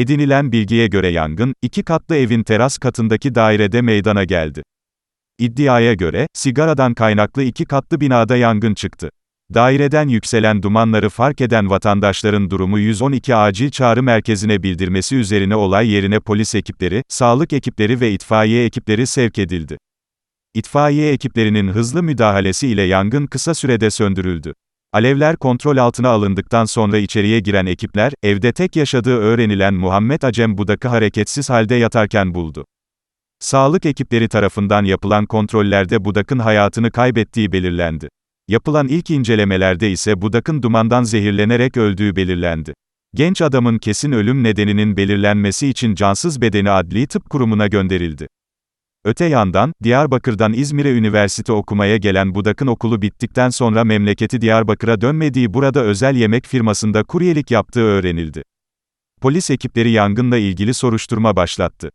Edinilen bilgiye göre yangın, iki katlı evin teras katındaki dairede meydana geldi. İddiaya göre, sigaradan kaynaklı iki katlı binada yangın çıktı. Daireden yükselen dumanları fark eden vatandaşların durumu 112 acil çağrı merkezine bildirmesi üzerine olay yerine polis ekipleri, sağlık ekipleri ve itfaiye ekipleri sevk edildi. İtfaiye ekiplerinin hızlı müdahalesi ile yangın kısa sürede söndürüldü. Alevler kontrol altına alındıktan sonra içeriye giren ekipler, evde tek yaşadığı öğrenilen Muhammed Acem Budak'ı hareketsiz halde yatarken buldu. Sağlık ekipleri tarafından yapılan kontrollerde Budak'ın hayatını kaybettiği belirlendi. Yapılan ilk incelemelerde ise Budak'ın dumandan zehirlenerek öldüğü belirlendi. Genç adamın kesin ölüm nedeninin belirlenmesi için cansız bedeni adli tıp kurumuna gönderildi. Öte yandan, Diyarbakır'dan İzmir'e üniversite okumaya gelen Budak'ın okulu bittikten sonra memleketi Diyarbakır'a dönmediği burada özel yemek firmasında kuryelik yaptığı öğrenildi. Polis ekipleri yangınla ilgili soruşturma başlattı.